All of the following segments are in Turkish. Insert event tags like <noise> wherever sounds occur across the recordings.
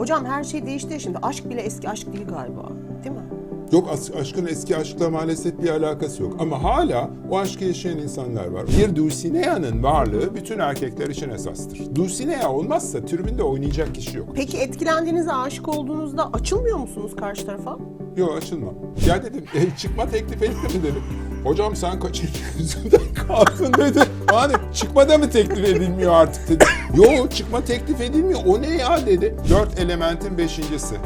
Hocam her şey değişti şimdi. Aşk bile eski aşk değil galiba. Değil mi? Yok aşkın eski aşkla maalesef bir alakası yok. Ama hala o aşkı yaşayan insanlar var. Bir Dulcinea'nın varlığı bütün erkekler için esastır. Dulcinea olmazsa tribünde oynayacak kişi yok. Peki etkilendiğinizde, aşık olduğunuzda açılmıyor musunuz karşı tarafa? Yok açılma. Ya dedim e, <laughs> çıkma teklif etti mi dedim. Hocam sen kaç yüzünden <laughs> kaldın dedi. Yani çıkmada mı teklif edilmiyor artık dedi. Yo çıkma teklif edilmiyor. O ne ya dedi. Dört elementin beşincisi.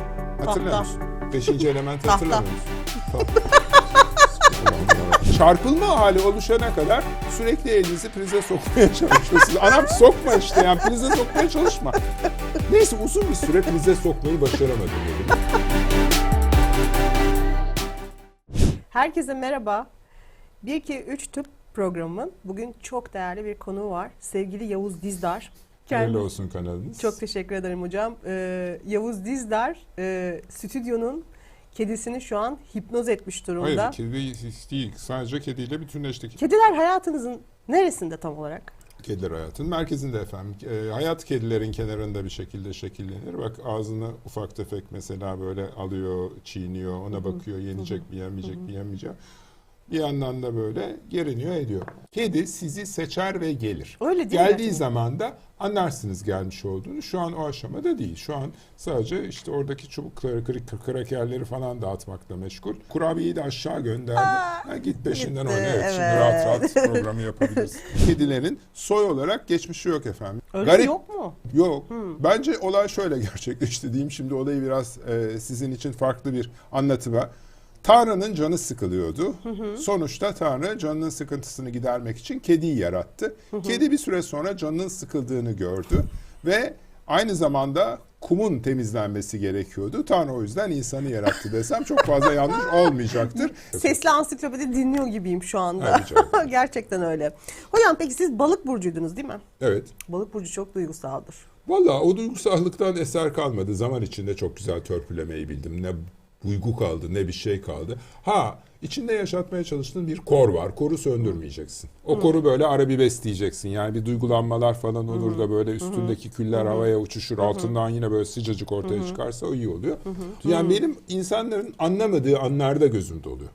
Hatırlıyor musun? Beşinci elementi Tahta. hatırlamıyor musun? <laughs> Çarpılma hali oluşana kadar sürekli elinizi prize sokmaya çalışıyorsunuz. Anam sokma işte yani prize sokmaya çalışma. Neyse uzun bir süre prize sokmayı başaramadım dedim. Herkese merhaba. 1 2 3 tıp programının bugün çok değerli bir konuğu var. Sevgili Yavuz Dizdar. Hayırlı olsun kanalınız. Çok teşekkür ederim hocam. Ee, Yavuz Dizdar e, stüdyonun kedisini şu an hipnoz etmiş durumda. Hayır kedi değil. Sadece kediyle bütünleştik. Kediler hayatınızın neresinde tam olarak? Kediler hayatın merkezinde efendim. E, hayat kedilerin kenarında bir şekilde şekillenir. Bak ağzını ufak tefek mesela böyle alıyor, çiğniyor, ona bakıyor yenecek mi, yemeyecek mi, yemeyecek. Bir yandan da böyle geriniyor ediyor. Kedi sizi seçer ve gelir. Öyle değil mi? Geldiği zaman da anlarsınız gelmiş olduğunu. Şu an o aşamada değil. Şu an sadece işte oradaki çubukları, kırık krakerleri falan dağıtmakla meşgul. Kurabiyeyi de aşağı gönderdi. Ha, git peşinden gitti, oyna. Evet, şimdi rahat rahat <laughs> programı yapabiliriz. Kedilerin soy olarak geçmişi yok efendim. Öyle Garip- yok mu? Yok. Bence olay şöyle <laughs> gerçekleşti diyeyim. Şimdi olayı biraz e, sizin için farklı bir anlatıma. Tanrı'nın canı sıkılıyordu. Sonuçta Tanrı canının sıkıntısını gidermek için kediyi yarattı. Kedi bir süre sonra canının sıkıldığını gördü ve aynı zamanda kumun temizlenmesi gerekiyordu. Tanrı o yüzden insanı yarattı desem çok fazla yanlış olmayacaktır. <laughs> Sesli ansiklopedi dinliyor gibiyim şu anda. <laughs> Gerçekten öyle. Hocam peki siz balık burcuydunuz değil mi? Evet. Balık burcu çok duygusaldır. Valla o duygusallıktan eser kalmadı. Zaman içinde çok güzel törpülemeyi bildim. Ne duygu kaldı ne bir şey kaldı. Ha içinde yaşatmaya çalıştığın bir kor var. Koru söndürmeyeceksin. O koru böyle ara bir besleyeceksin. Yani bir duygulanmalar falan olur da böyle üstündeki küller havaya uçuşur. Altından yine böyle sıcacık ortaya çıkarsa o iyi oluyor. Yani benim insanların anlamadığı anlarda gözümde oluyor.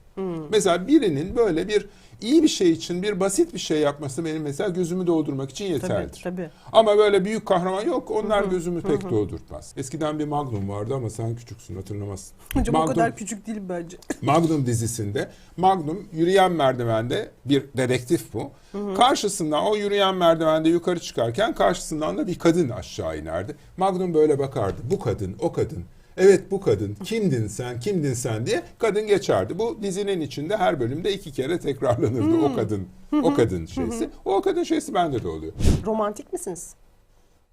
Mesela birinin böyle bir iyi bir şey için bir basit bir şey yapması benim mesela gözümü doldurmak için yeterlidir. tabii. Ama böyle büyük kahraman yok. Onlar gözümü pek doldurtmaz. Eskiden bir Magnum vardı ama sen küçüksün hatırlamazsın. <laughs> Hocam o Magnum, kadar küçük değil bence. <laughs> Magnum dizisinde Magnum yürüyen merdivende bir dedektif bu. Karşısından o yürüyen merdivende yukarı çıkarken karşısından da bir kadın aşağı inerdi. Magnum böyle bakardı. Bu kadın, o kadın. Evet bu kadın. Kimdin sen, kimdin sen diye kadın geçerdi. Bu dizinin içinde her bölümde iki kere tekrarlanırdı o kadın. O kadın şeysi. O kadın şeysi bende de oluyor. Romantik misiniz?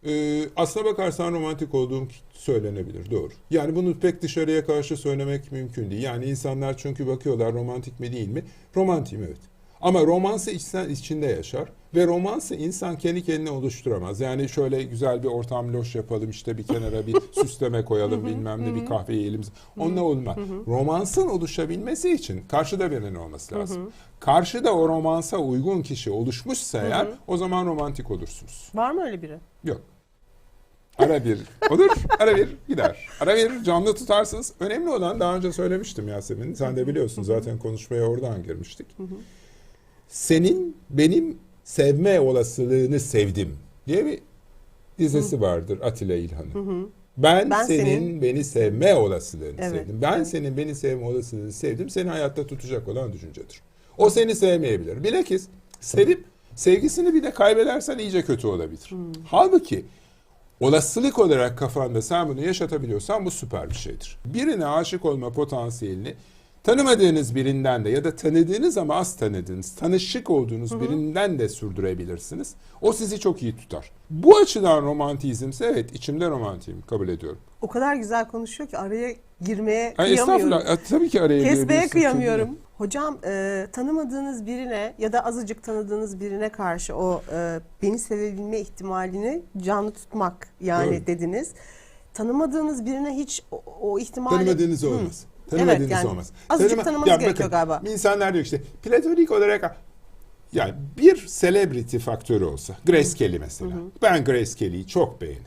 Ee, aslına bakarsan romantik olduğum söylenebilir. Doğru. Yani bunu pek dışarıya karşı söylemek mümkün değil. Yani insanlar çünkü bakıyorlar romantik mi değil mi? Romantiyim evet. Ama romansı içsen içinde yaşar ve romansı insan kendi kendine oluşturamaz. Yani şöyle güzel bir ortam loş yapalım işte bir kenara bir <laughs> süsleme koyalım bilmem ne bir kahve yiyelim. Onunla olmaz. Romansın oluşabilmesi için karşıda birinin olması lazım. Karşıda o romansa uygun kişi oluşmuşsa eğer o zaman romantik olursunuz. Var mı öyle biri? Yok. Ara bir olur, ara bir gider. Ara bir canlı tutarsınız. Önemli olan daha önce söylemiştim Yasemin. Sen de biliyorsun zaten konuşmaya oradan girmiştik. Senin benim sevme olasılığını sevdim diye bir dizesi vardır Atilla İlhan'ın. Ben, Ben senin, senin- beni sevme olasılığını Evet, sevdim. Ben senin beni sevme olasılığını sevdim. Seni hayatta tutacak olan düşüncedir. O seni sevmeyebilir. Bilakis sevip sevgisini bir de kaybedersen iyice kötü olabilir. Halbuki olasılık olarak kafanda sen bunu yaşatabiliyorsan bu süper bir şeydir. Birine aşık olma potansiyelini tanımadığınız birinden de ya da tanıdığınız ama az tanıdığınız, tanışık olduğunuz birinden de sürdürebilirsiniz. O sizi çok iyi tutar. Bu açıdan romantizmse evet içimde romantiyim kabul ediyorum. O kadar güzel konuşuyor ki araya girmeye Ay, kıyamıyorum. estağfurullah tabii ki araya Kesmeye kıyamıyorum. Hocam e, tanımadığınız birine ya da azıcık tanıdığınız birine karşı o e, beni sevebilme ihtimalini canlı tutmak yani Doğru. dediniz. Tanımadığınız birine hiç o, o ihtimali... Tanımadığınız Hı. Tanımadığınız Evet, yani olmaz. azıcık Tanıma- tanımanız Ya gerekiyor bakın, galiba. İnsanlar diyor işte platonik olarak yani bir celebrity faktörü olsa Grace Kelly mesela. Ben Grace Kelly'yi çok beğenirim.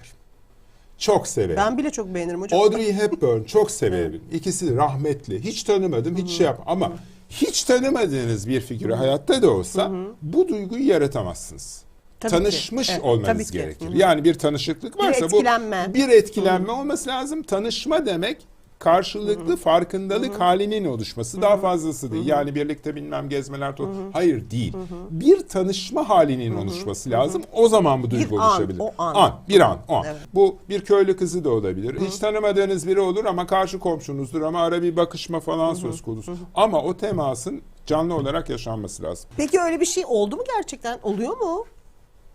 Çok severim. Ben bile çok beğenirim hocam. Audrey Hepburn çok <laughs> severim. İkisi de rahmetli. Hiç tanımadım, hiç şey yap ama hiç tanımadığınız bir figürü hayatta da olsa bu duyguyu yaratamazsınız. Tabii ki. Tanışmış Evet, olmanız tabii ki. gerekir. Hı hı. Yani bir tanışıklık varsa etkilenme. bu bir etkilenme olması lazım. Tanışma demek karşılıklı farkındalık halinin oluşması daha fazlası değil. Yani birlikte bilmem gezmeler to- hayır değil. Bir tanışma halinin oluşması lazım. O zaman bu duygu an, oluşabilir. o an. bir an, o an. Evet. Bu bir köylü kızı da olabilir. Hiç tanımadığınız biri olur ama karşı komşunuzdur ama ara bir bakışma falan söz konusu. Ama o temasın canlı olarak yaşanması lazım. Peki öyle bir şey oldu mu gerçekten? Oluyor mu?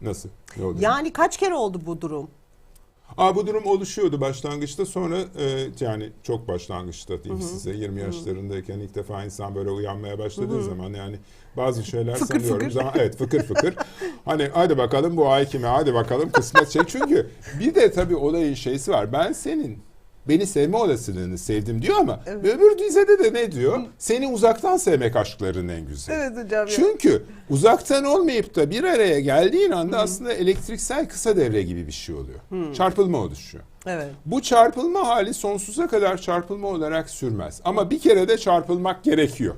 Nasıl? Ne oluyor? Yani kaç kere oldu bu durum? Aa, bu durum oluşuyordu başlangıçta. Sonra e, yani çok başlangıçta diyeyim size. 20 yaşlarındayken ilk defa insan böyle uyanmaya başladığı zaman yani bazı şeyler Fıkır sanıyorum fıkır. zaman evet fıkır fıkır. Hani hadi bakalım bu ay kime hadi bakalım kısmet şey. Çünkü bir de tabii olayın şeysi var. Ben senin beni sevme olasılığını sevdim diyor ama öbür dizede de ne diyor? Seni uzaktan sevmek aşkların en güzeli. Evet hocam. Çünkü uzaktan olmayıp da bir araya geldiğin anda aslında elektriksel kısa devre gibi bir şey oluyor. Çarpılma oluşuyor. Evet. Bu çarpılma hali sonsuza kadar çarpılma olarak sürmez. Ama bir kere de çarpılmak gerekiyor.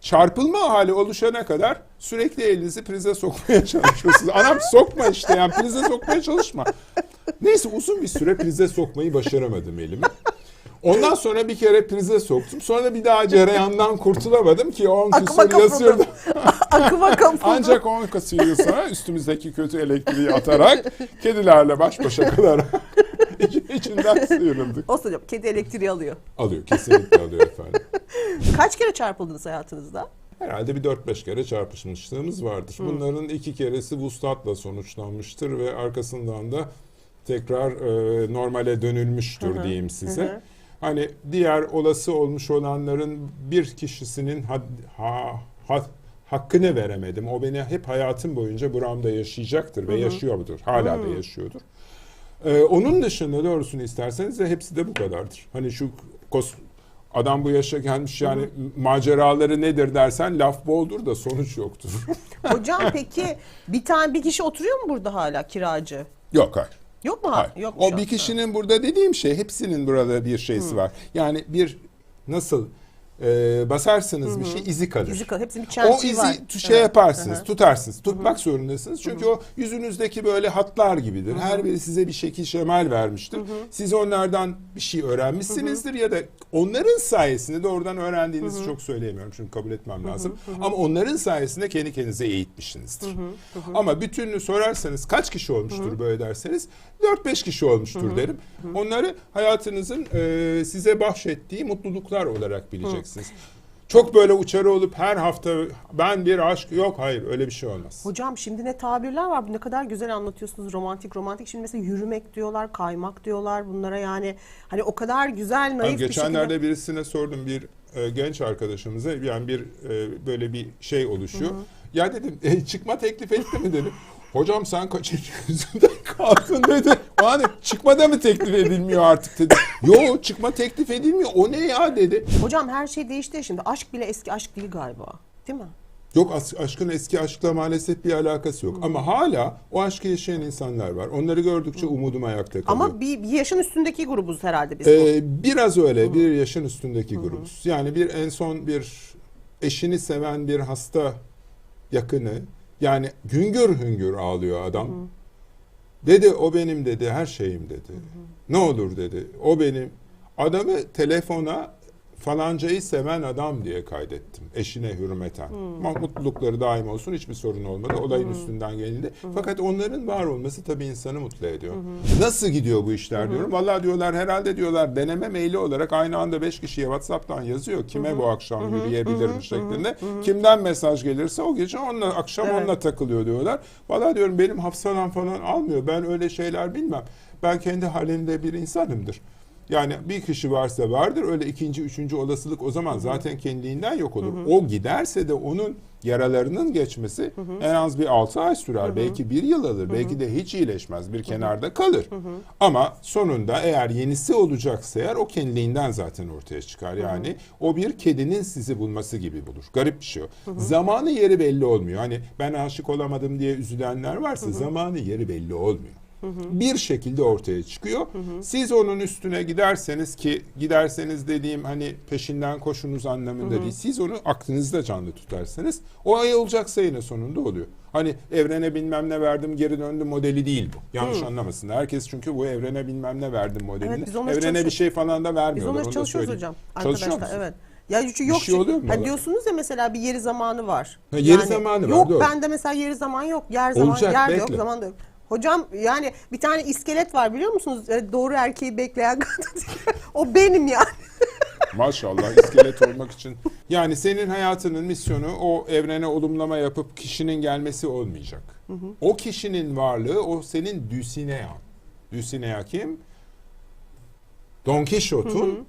Çarpılma hali oluşana kadar sürekli elinizi prize sokmaya <laughs> çalışıyorsunuz. Anam sokma işte yani prize sokmaya çalışma. Neyse uzun bir süre prize sokmayı başaramadım elimi. Ondan sonra bir kere prize soktum. Sonra bir daha cereyandan kurtulamadım ki 10 Akıma küsur yazıyordu. kapıldım. <laughs> Akıma kapıldım. Ancak 10 küsur yıl sonra üstümüzdeki kötü elektriği atarak kedilerle baş başa kalarak <laughs> içinden sıyrıldık. Olsun hocam kedi elektriği alıyor. Alıyor kesinlikle alıyor efendim. <laughs> Kaç kere çarpıldınız hayatınızda? Herhalde bir 4-5 kere çarpışmışlığımız vardır. Bunların iki keresi vuslatla sonuçlanmıştır ve arkasından da tekrar e, normale dönülmüştür diyeyim size. hı hı. Hani diğer olası olmuş olanların bir kişisinin had, ha, ha- hakkını veremedim. O beni hep hayatım boyunca buramda yaşayacaktır ve yaşıyordur. Hala da yaşıyordur. Ee, onun dışında doğrusunu isterseniz de hepsi de bu kadardır. Hani şu kos adam bu yaşa gelmiş yani maceraları nedir dersen laf boldur da sonuç yoktur. <laughs> Hocam peki bir tane bir kişi oturuyor mu burada hala kiracı? Yok hayır. Yok mu? hayır. Yok o bir kişinin burada dediğim şey hepsinin burada bir şeysi var. Yani bir nasıl e, basarsınız bir şey izi kalır. İzi kalır. Hepsinin bir O çentiği izi var. şey Evet. yaparsınız, Hı hı. tutarsınız. Tutmak zorundasınız. Çünkü o yüzünüzdeki böyle hatlar gibidir. Her biri size bir şekil şemal vermiştir. Siz onlardan bir şey öğrenmişsinizdir ya da onların sayesinde doğrudan öğrendiğinizi çok söyleyemiyorum çünkü kabul etmem lazım. Ama onların sayesinde kendi kendinize eğitmişsinizdir. Ama bütününü sorarsanız kaç kişi olmuştur böyle derseniz 4-5 kişi olmuştur derim. Onları hayatınızın e, size bahşettiği mutluluklar olarak bileceksiniz. Çok böyle uçarı olup her hafta ben bir aşk yok hayır öyle bir şey olmaz. Hocam şimdi ne tabirler var. Ne kadar güzel anlatıyorsunuz. Romantik romantik. Şimdi mesela yürümek diyorlar, kaymak diyorlar. Bunlara yani hani o kadar güzel, naif bir geçenlerde şekilde. birisine sordum bir e, genç arkadaşımıza yani bir e, böyle bir şey oluşuyor. Ya dedim <laughs> "E, çıkma teklif etti mi dedim. Hocam sen kaç <laughs> yüzünden kaldın dedi. Bana çıkma da mı teklif edilmiyor artık dedi. Yo çıkma teklif edilmiyor. O ne ya dedi. Hocam her şey değişti şimdi. Aşk bile eski aşk değil galiba. Değil mi? Yok aşkın eski aşkla maalesef bir alakası yok. Ama hala o aşkı yaşayan insanlar var. Onları gördükçe umudum ayakta kalıyor. Ama bir, bir yaşın üstündeki grubuz herhalde biz. bu. Ee, biraz öyle bir yaşın üstündeki grubuz. Yani bir en son bir eşini seven bir hasta yakını yani güngör hüngür ağlıyor adam. Dedi o benim dedi her şeyim dedi. Ne olur dedi. O benim adamı telefona falancayı seven adam diye kaydettim. Eşine hürmeten. Mutlulukları daim olsun hiçbir sorun olmadı. Olayın üstünden gelindi. Fakat onların var olması tabii insanı mutlu ediyor. Nasıl gidiyor bu işler diyorum. Vallahi diyorlar herhalde diyorlar deneme maili olarak aynı anda 5 kişiye WhatsApp'tan yazıyor. Kime bu akşam yürüyebilirim şeklinde. Kimden mesaj gelirse o gece onunla akşam Evet. onunla takılıyor diyorlar. Vallahi diyorum benim hafsalam falan almıyor. Ben öyle şeyler bilmem. Ben kendi halimde bir insanımdır. Yani bir kişi varsa vardır öyle ikinci, üçüncü olasılık o zaman zaten kendiliğinden yok olur. O giderse de onun yaralarının geçmesi en az bir 6 ay sürer. Belki bir yıl alır. Belki de hiç iyileşmez. Bir kenarda kalır. Ama sonunda eğer yenisi olacaksa eğer o kendiliğinden zaten ortaya çıkar. Yani o bir kedinin sizi bulması gibi bulur. Garip bir şey o. Zamanı yeri belli olmuyor. Hani ben aşık olamadım diye üzülenler varsa zamanı yeri belli olmuyor. Bir şekilde ortaya çıkıyor. Siz onun üstüne giderseniz ki giderseniz dediğim hani peşinden koşunuz anlamında değil. Siz onu aklınızda canlı tutarsanız o ay olacaksa yine sonunda oluyor. Hani evrene bilmem ne verdim geri döndüm modeli değil bu. Yanlış anlamasınlar. Herkes çünkü bu evrene bilmem ne verdim modelini. Evet, biz onları evrene bir şey falan da Biz vermiyorlar. onları onu da çalışıyoruz söyleyeyim. hocam. Çalışıyor Arkadaşlar musun? evet. Ya çünkü yok. şey oluyor mu Hani diyorsunuz ya mesela bir yeri zamanı var. Ha, yeri zamanı var, Yok doğru. bende mesela yeri zaman yok. Yer zaman Olacak, yer de yok bekle. zaman da yok. Hocam yani bir tane iskelet var biliyor musunuz? E, Doğru erkeği bekleyen kadın. <laughs> o benim yani. <laughs> Maşallah iskelet olmak için. Yani senin hayatının misyonu o evrene olumlama yapıp kişinin gelmesi olmayacak. O kişinin varlığı o senin Dulcinea. Dulcinea kim? Don Quixote'un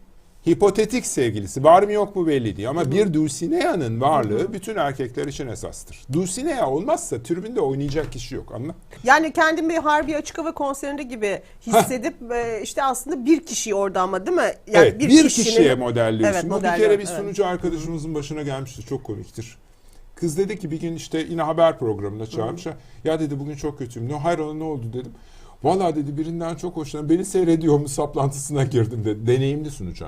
hipotetik sevgilisi. Var mı yok mu belli değil ama bir Dulcinea'nın varlığı bütün erkekler için esastır. Dulcinea olmazsa tribünde oynayacak kişi yok anla. Yani kendimi bir Harbi Açık Hava konserinde gibi hissedip e, işte aslında bir kişi orada ama değil mi? Yani evet, bir, kişiye modelliyorsun. Evet, Bu bir kere bir evet. sunucu arkadaşımızın başına gelmişti. Çok komiktir. Kız dedi ki bir gün işte yine haber programına çağırmışlar. Ya dedi bugün çok kötüyüm. Ne hayrola ne oldu dedim. Valla dedi birinden çok hoşlandım. Beni seyrediyor mu saplantısına girdim dedi. Deneyimli sunucu.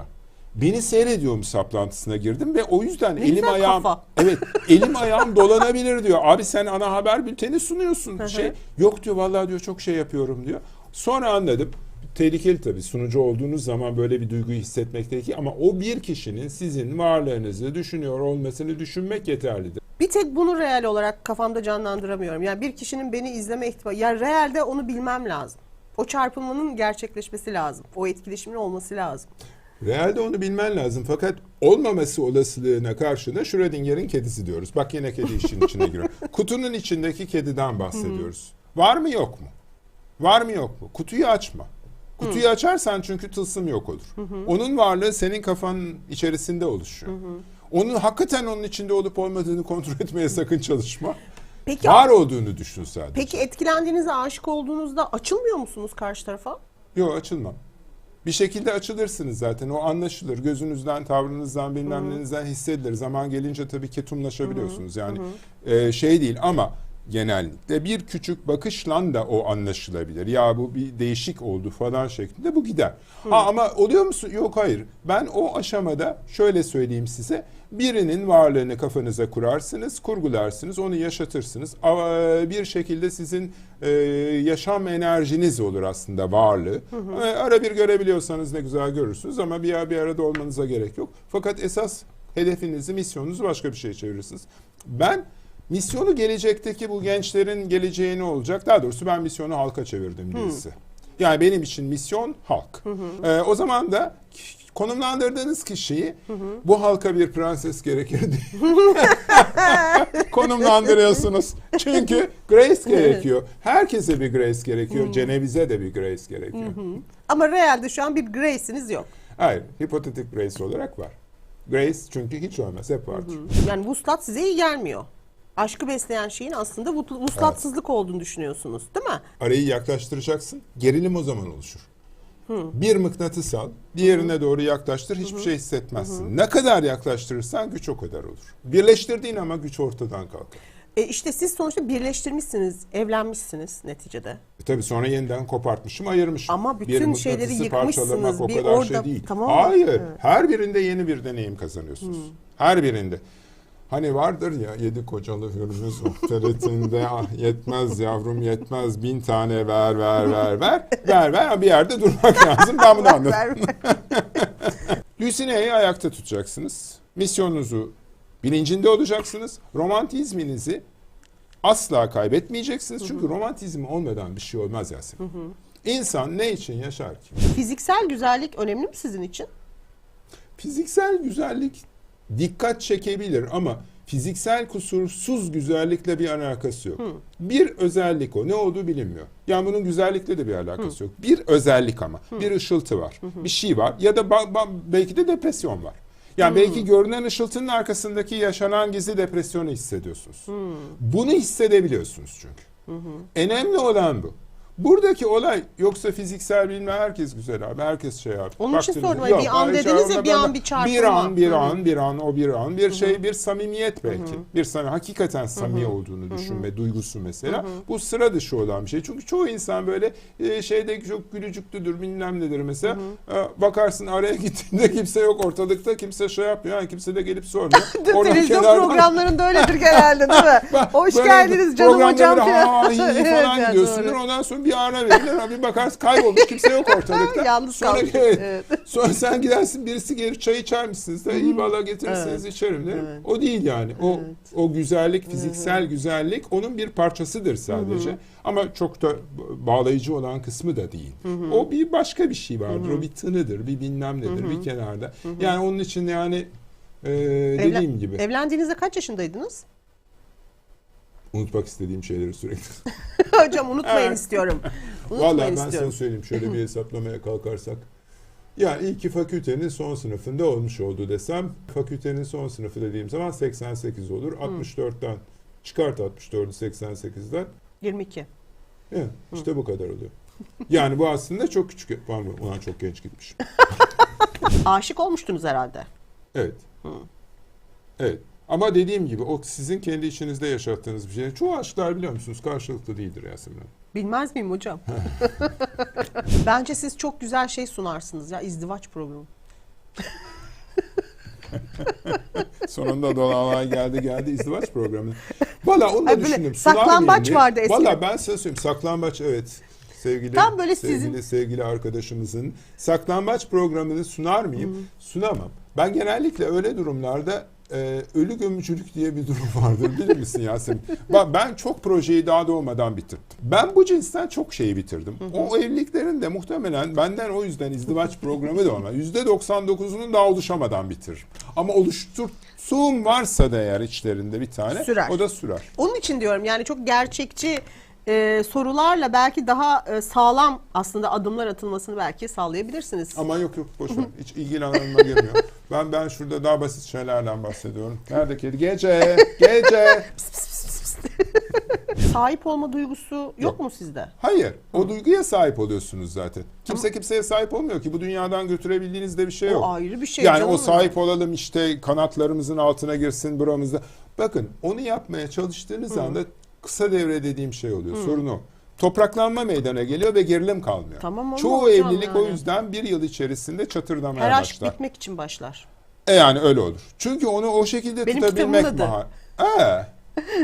Beni seyrediyor mu saplantısına girdim ve o yüzden elim güzel ayağım kafa. <laughs> evet elim ayağım dolanabilir diyor. Abi sen ana haber bülteni sunuyorsun. Şey yok diyor vallahi diyor çok şey yapıyorum diyor. Sonra anladım. Tehlikeli tabii sunucu olduğunuz zaman böyle bir duyguyu hissetmekteki ama o bir kişinin sizin varlığınızı düşünüyor olmasını düşünmek yeterlidir. Bir tek bunu real olarak kafamda canlandıramıyorum. Yani bir kişinin beni izleme ihtimali. Yani realde onu bilmem lazım. O çarpılmanın gerçekleşmesi lazım. O etkileşimin olması lazım. Realde onu bilmen lazım fakat olmaması olasılığına karşı da Schrödinger'in kedisi diyoruz. Bak yine kedi işin içine giriyor. <laughs> Kutunun içindeki kediden bahsediyoruz. Var mı yok mu? Var mı yok mu? Kutuyu açma. Kutuyu açarsan çünkü tılsım yok olur. Onun varlığı senin kafanın içerisinde oluşuyor. Onun hakikaten onun içinde olup olmadığını kontrol etmeye sakın çalışma. Peki Var olduğunu düşün sadece. Peki etkilendiğinizde, aşık olduğunuzda açılmıyor musunuz karşı tarafa? Yok açılmam. Bir şekilde açılırsınız zaten. O anlaşılır. Gözünüzden, tavrınızdan, bilmem nenizden hissedilir. Zaman gelince tabii ketumlaşabiliyorsunuz. Yani e, şey değil ama genellikle bir küçük bakışla da o anlaşılabilir. Ya bu bir değişik oldu falan şeklinde bu gider. Ha ama oluyor musun? Yok hayır. Ben o aşamada şöyle söyleyeyim size. Birinin varlığını kafanıza kurarsınız, kurgularsınız, onu yaşatırsınız. Ama bir şekilde sizin e, yaşam enerjiniz olur aslında varlığı. E, ara bir görebiliyorsanız ne güzel görürsünüz ama bir, bir arada olmanıza gerek yok. Fakat esas hedefinizi, misyonunuzu başka bir şeye çevirirsiniz. Ben misyonu gelecekteki bu gençlerin geleceği ne olacak? Daha doğrusu ben misyonu halka çevirdim birisi. Yani benim için misyon halk. E, o zaman da konumlandırdığınız kişiyi bu halka bir prenses gerekir diye <laughs> konumlandırıyorsunuz. Çünkü grace gerekiyor. Herkese bir grace gerekiyor. Ceneviz'e de bir grace gerekiyor. Ama realde şu an bir grace'iniz yok. Hayır, hipotetik grace olarak var. Grace çünkü hiç olmaz, hep vardır. Yani vuslat size iyi gelmiyor. Aşkı besleyen şeyin aslında vuslatsızlık olduğunu düşünüyorsunuz değil mi? Arayı yaklaştıracaksın, gerilim o zaman oluşur. Bir mıknatıs al, diğerine doğru yaklaştır, hiçbir şey hissetmezsin. Ne kadar yaklaştırırsan güç o kadar olur. Birleştirdiğin ama güç ortadan kalkar. E işte siz sonuçta birleştirmişsiniz, evlenmişsiniz neticede. E tabii sonra yeniden kopartmışım, ayırmışım. Ama bütün Bir şeyleri yıkmışsınız. o Bir kadar orada- şey değil. tamam mı? Hayır. Evet. Her birinde yeni bir deneyim kazanıyorsunuz. Her birinde. Hani vardır ya yedi kocalı hürmüz muhteretinde <laughs> ah, yetmez yavrum yetmez bin tane ver ver ver ver ver ver bir yerde durmak <laughs> lazım ben bunu anladım. <laughs> Lucinea'yı ayakta tutacaksınız. Misyonunuzu bilincinde olacaksınız. Romantizminizi asla kaybetmeyeceksiniz. Çünkü romantizm olmadan bir şey olmaz Yasemin. İnsan ne için yaşar ki? Fiziksel güzellik önemli mi sizin için? Fiziksel güzellik dikkat çekebilir ama fiziksel kusursuz güzellikle bir alakası yok. Bir özellik o. Ne olduğu bilinmiyor. Yani bunun güzellikle de bir alakası yok. Bir özellik ama. Bir ışıltı var. Bir şey var. Ya da ba- ba- belki de depresyon var. Yani belki görünen ışıltının arkasındaki yaşanan gizli depresyonu hissediyorsunuz. Bunu hissedebiliyorsunuz çünkü. Önemli olan bu. Buradaki olay yoksa fiziksel bilme herkes güzel abi. Herkes şey abi. Onun için sordum. Bir an dediniz ya, bir an bir çarpılma. Bir an, bir Hı hı. an, bir an, o bir an. Bir şey, bir samimiyet belki. Bir samimi, hakikaten samimi olduğunu düşünme, duygusu mesela. Bu sıra dışı olan bir şey. Çünkü çoğu insan böyle e, şeyde çok gülücüklüdür, bilmem nedir mesela. E, Bakarsın araya <laughs> gittiğinde kimse yok ortalıkta, kimse şey yapmıyor. Yani kimse de gelip sormuyor. <laughs> Televizyon kenardan- programlarında öyledir genelde değil mi? <laughs> Hoş geldiniz canım programda hocam böyle falan. ha, Evet, falan doğru. Ondan sonra bir ara verilir. Bir bakarsın kaybolmuş. Kimse yok ortalıkta. <laughs> Yalnız sonra, kalmış. evet. Evet. sonra sen gidersin birisi gelir çay içer misiniz? De, iyi valla getirirseniz içerim derim. Evet. O değil yani. O o güzellik, fiziksel güzellik onun bir parçasıdır sadece. Ama çok da bağlayıcı olan kısmı da değil. O bir başka bir şey vardır. O bir tınıdır, bir bilmem nedir, bir kenarda. Yani onun için yani e, dediğim gibi Evlendiğinizde kaç yaşındaydınız? Unutmak istediğim şeyleri sürekli <laughs> Hocam unutmayın Evet. istiyorum. <laughs> Unutmayın Vallahi ben istiyorum. sana söyleyeyim şöyle bir <laughs> hesaplamaya kalkarsak. Ya iyi ki fakültenin son sınıfında olmuş oldu desem. Fakültenin son sınıfı dediğim zaman 88 olur. 64'ten çıkart 64'ü 88'den. 22. Evet, işte bu kadar oluyor. Yani bu aslında çok küçük. Pardon, ulan çok genç gitmiş. Aşık olmuştunuz herhalde. Evet. Evet. Ama dediğim gibi o sizin kendi içinizde yaşattığınız bir şey. Çoğu aşklar biliyor musunuz karşılıklı değildir Yasemin Hanım. Bilmez miyim hocam? <laughs> Bence siz çok güzel şey sunarsınız ya izdivaç programı. <laughs> Sonunda dolanlar geldi geldi izdivaç programı. Valla onu da Ay böyle düşündüm. Sunar saklambaç mıyım diye. vardı eskiden. Valla ben size söyleyeyim. Saklambaç evet. Sevgili, Tam böyle sevgili, sizin- sevgili arkadaşımızın saklambaç programını sunar mıyım? Sunamam. Ben genellikle öyle durumlarda e, ölü gömücülük diye bir durum <laughs> vardır bilir misin Yasemin? Bak ben çok projeyi daha doğmadan bitirdim. Ben bu cinsten çok şeyi bitirdim. O evliliklerin de muhtemelen benden o yüzden izdivaç programı da olmaz. %99'unun daha oluşamadan bitir. Ama oluştursun varsa da eğer içlerinde bir tane Sürer. o da sürer. Onun için diyorum yani çok gerçekçi e, sorularla belki daha e, sağlam aslında adımlar atılmasını belki sağlayabilirsiniz. Ama yok yok boş ver. Hiç ilgili alanıma girmiyor. <laughs> Ben ben şurada daha basit şeylerden bahsediyorum. <laughs> Nerede kedi? Gece, gece. <laughs> Sahip olma duygusu yok, Yok. mu sizde? Hayır. O duyguya sahip oluyorsunuz zaten. Kimse kimseye sahip olmuyor ki. Bu dünyadan götürebildiğiniz de bir şey yok. O ayrı bir şey yani o sahip olalım işte kanatlarımızın altına girsin buramızda. Bakın onu yapmaya çalıştığınız anda kısa devre dediğim şey oluyor. Sorun o. Topraklanma meydana geliyor ve gerilim kalmıyor. Tamam ama Çoğu evlilik o yani. yüzden bir yıl içerisinde çatırdamaya Her aşk başlar. bitmek için başlar. E yani öyle olur. Çünkü onu o şekilde Benim tutabilmek mahal. E.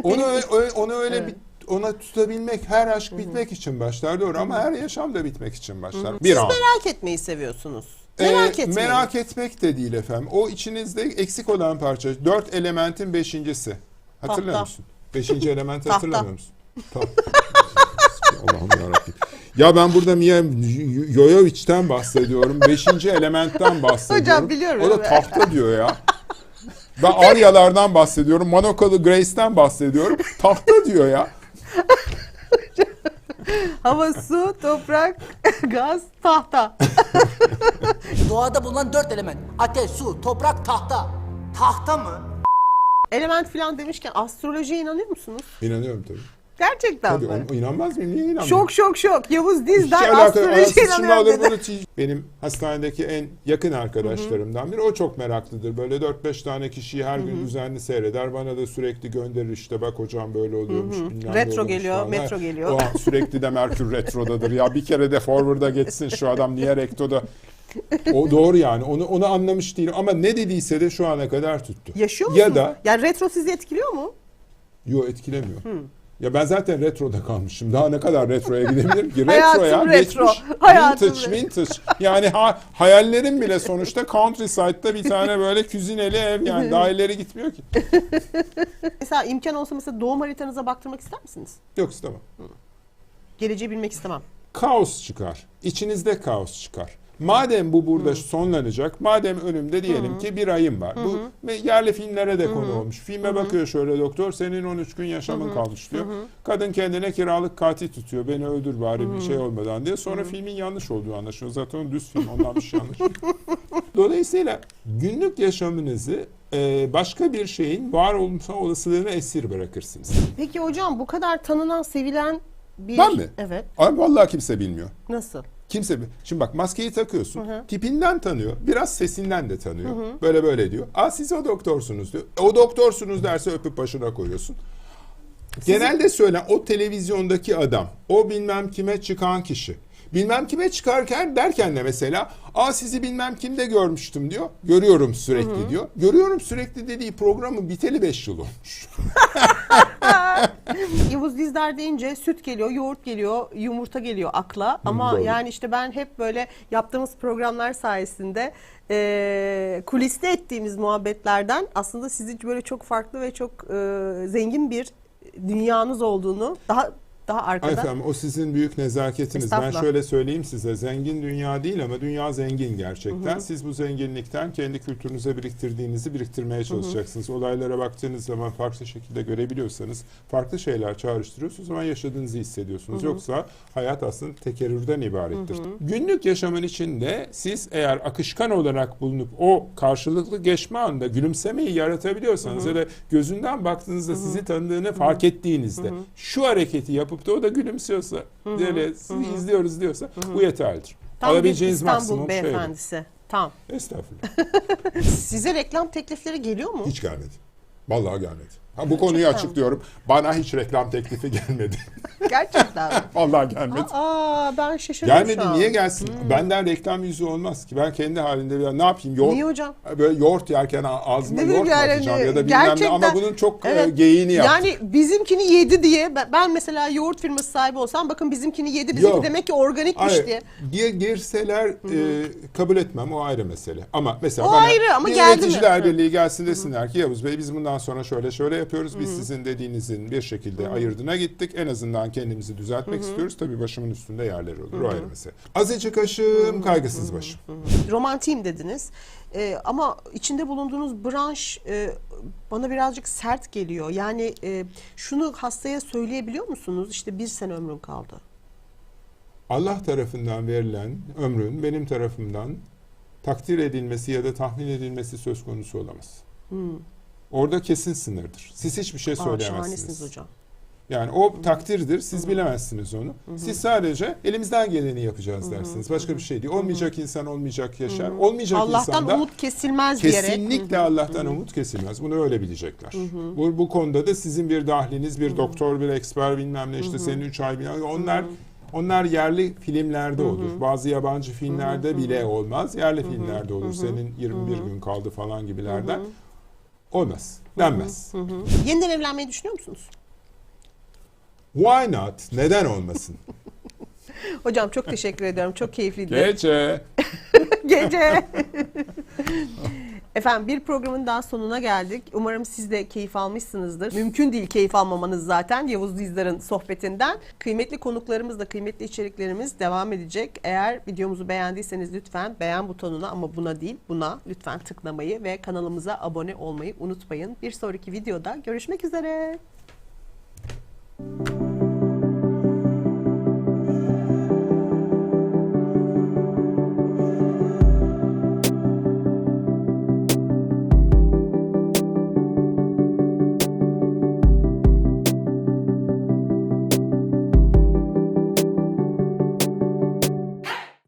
Onu Benim- ö- ö- onu öyle Evet. bir ona tutabilmek her aşk bitmek için başlar doğru ama her yaşam da bitmek için başlar. Bir Siz an. merak etmeyi seviyorsunuz. Ee, Merak etmeyin. merak etmek de değil efendim. O içinizde eksik olan parça. Dört elementin beşincisi. Hatırlıyor Tahta. musun? Beşinci elementi hatırlamıyor musun? <laughs> Tahta. Allah'ım yarabbim. Ya ben burada Mia Jojoviç'ten bahsediyorum. Beşinci elementten bahsediyorum. Hocam biliyorum, O da tahta diyor ya. Ben Aryalardan bahsediyorum. Monokalı Grace'ten bahsediyorum. Tahta diyor ya. Hava, su, toprak, gaz, tahta. <laughs> Doğada bulunan dört element. Ateş, su, toprak, tahta. Tahta mı? Element falan demişken astrolojiye inanıyor musunuz? İnanıyorum tabii. Gerçekten Tabii mi? inanmaz mıyım? Niye inanmıyorum? Şok şok şok. Yavuz Dizdar alakalı. astrolojiye alır dedi. Benim hastanedeki en yakın arkadaşlarımdan biri. O çok meraklıdır. Böyle 4-5 tane kişiyi her gün düzenli seyreder. Bana da sürekli gönderir işte bak hocam böyle oluyormuş. ne Retro geliyor, falan. metro geliyor. O sürekli de Merkür <laughs> retrodadır. Ya bir kere de forward'a geçsin şu adam niye rektoda. O doğru yani. Onu onu anlamış değilim ama ne dediyse de şu ana kadar tuttu. Yaşıyor musunuz? Ya da Yani retro sizi etkiliyor mu? Yo etkilemiyor. Ya ben zaten retroda kalmışım. Daha ne kadar retroya gidebilirim ki? <laughs> Hayatım Retroya retro. geçmiş. Hayatım vintage, retro. vintage. Yani ha, hayallerim bile sonuçta countryside'da bir tane böyle küzineli ev yani <laughs> daha ileri gitmiyor ki. Mesela imkan olsa mesela doğum haritanıza baktırmak ister misiniz? Yok istemem. Geleceği bilmek istemem. Kaos çıkar. İçinizde kaos çıkar. Madem bu burada sonlanacak, madem önümde diyelim ki bir ayım var. Bu ve yerli filmlere de konu olmuş. Filme bakıyor şöyle doktor, senin 13 gün yaşamın kalmış diyor. Kadın kendine kiralık katil tutuyor. Beni öldür bari bir şey olmadan diye. Sonra filmin yanlış olduğu anlaşılıyor. Zaten düz film, ondan bir şey anlaşılıyor. <laughs> Dolayısıyla günlük yaşamınızı e, başka bir şeyin var olma olasılığını esir bırakırsınız. Peki hocam bu kadar tanınan, sevilen Bir, Ben mi? Evet. Ay vallahi kimse bilmiyor. Nasıl? Kimse Şimdi bak maskeyi takıyorsun. Tipinden tanıyor. Biraz sesinden de tanıyor. Böyle böyle diyor. Aa siz o doktorsunuz diyor. O doktorsunuz derse öpüp başına koyuyorsun. Genelde söylen o televizyondaki adam, o bilmem kime çıkan kişi. Bilmem kime çıkarken derken de mesela aa sizi bilmem kimde görmüştüm diyor. Görüyorum sürekli diyor. Görüyorum sürekli dediği programın biteli 5 yıl olmuş. <laughs> Yavuz Dizdar deyince süt geliyor, yoğurt geliyor, yumurta geliyor akla. Ama doğru. yani işte ben hep böyle yaptığımız programlar sayesinde e, kuliste ettiğimiz muhabbetlerden aslında sizi böyle çok farklı ve çok e, zengin bir dünyanız olduğunu daha daha arkada. efendim o sizin büyük nezaketiniz. Ben şöyle söyleyeyim size. Zengin dünya değil ama dünya zengin gerçekten. Siz bu zenginlikten kendi kültürünüze biriktirdiğinizi biriktirmeye çalışacaksınız. Olaylara baktığınız zaman farklı şekilde görebiliyorsanız farklı şeyler çağrıştırıyorsunuz o zaman yaşadığınızı hissediyorsunuz. Yoksa hayat aslında tekerrürden ibarettir. Günlük yaşamın içinde siz eğer akışkan olarak bulunup o karşılıklı geçme anında gülümsemeyi yaratabiliyorsanız ya da gözünden baktığınızda sizi tanıdığını fark ettiğinizde şu hareketi yapıp da o da gülümsüyorsa böyle sizi izliyoruz diyorsa bu yeterlidir. Tam bir Alabileceğiniz İstanbul maksimum şey beyefendisi. Tam. Estağfurullah. <laughs> Size reklam teklifleri geliyor mu? Hiç gelmedi. Vallahi gelmedi. Ha, bu konuyu açıklıyorum. Bana hiç reklam teklifi gelmedi. <laughs> Gerçekten. Vallahi gelmedi. Aa ben şaşırdım Gelmedi şu an. niye gelsin? Benden reklam yüzü olmaz ki. Ben kendi halinde bir ne yapayım? Yoğurt, Niye hocam? Böyle yoğurt yerken ağzıma Ne yoğurt yani atacağım ya da bilmem gerçekten- ne ama bunun çok e, Evet. geyiğini yaptım. Yani bizimkini yedi diye ben- mesela yoğurt firması sahibi olsam bakın bizimkini yedi bizimki Yok. demek ki organikmiş Hayır, diye. gir- girseler e, kabul etmem o ayrı mesele. Ama mesela O bana ayrı ama bir geldi birliği gelsin desinler ki Yavuz Bey biz bundan sonra şöyle şöyle yapıyoruz. Biz sizin dediğinizin bir şekilde ayırdına gittik. En azından kendimizi düzeltmek istiyoruz. Tabii başımın üstünde yerleri olur. O ayrı mesele. Azıcık aşığım, kaygısız başım. Romantiyim dediniz. Ee, ama içinde bulunduğunuz branş e, bana birazcık sert geliyor. Yani e, şunu hastaya söyleyebiliyor musunuz? İşte bir sene ömrün kaldı. Allah tarafından verilen ömrün benim tarafımdan takdir edilmesi ya da tahmin edilmesi söz konusu olamaz. Orada kesin sınırdır. Siz hiçbir şey Aa, söyleyemezsiniz. hocam. Yani o takdirdir. Siz bilemezsiniz onu. Siz sadece elimizden geleni yapacağız dersiniz. Başka bir şey değil. Olmayacak insan olmayacak yaşar. Olmayacak Allah'tan insan da umut kesilmez diyerek. kesinlikle Allah'tan umut kesilmez. Bunu öyle bilecekler. Bu, bu konuda da sizin bir dahliniz, bir doktor, bir eksper bilmem ne işte senin 3 ay bilmem onlar onlar yerli filmlerde olur. Bazı yabancı filmlerde bile olmaz. Yerli filmlerde olur. Senin 21 gün kaldı falan gibilerden. Olmaz. Denmez. Yeniden evlenmeyi düşünüyor musunuz? Why not? Neden olmasın? <laughs> Hocam çok teşekkür ediyorum. Çok keyifliydi. Gece. <laughs> Gece. <laughs> Efendim bir programın daha sonuna geldik. Umarım siz de keyif almışsınızdır. Mümkün değil keyif almamanız zaten Yavuz Dizdar'ın sohbetinden. Kıymetli konuklarımızla kıymetli içeriklerimiz devam edecek. Eğer videomuzu beğendiyseniz lütfen beğen butonuna ama buna değil buna lütfen tıklamayı ve kanalımıza abone olmayı unutmayın. Bir sonraki videoda görüşmek üzere.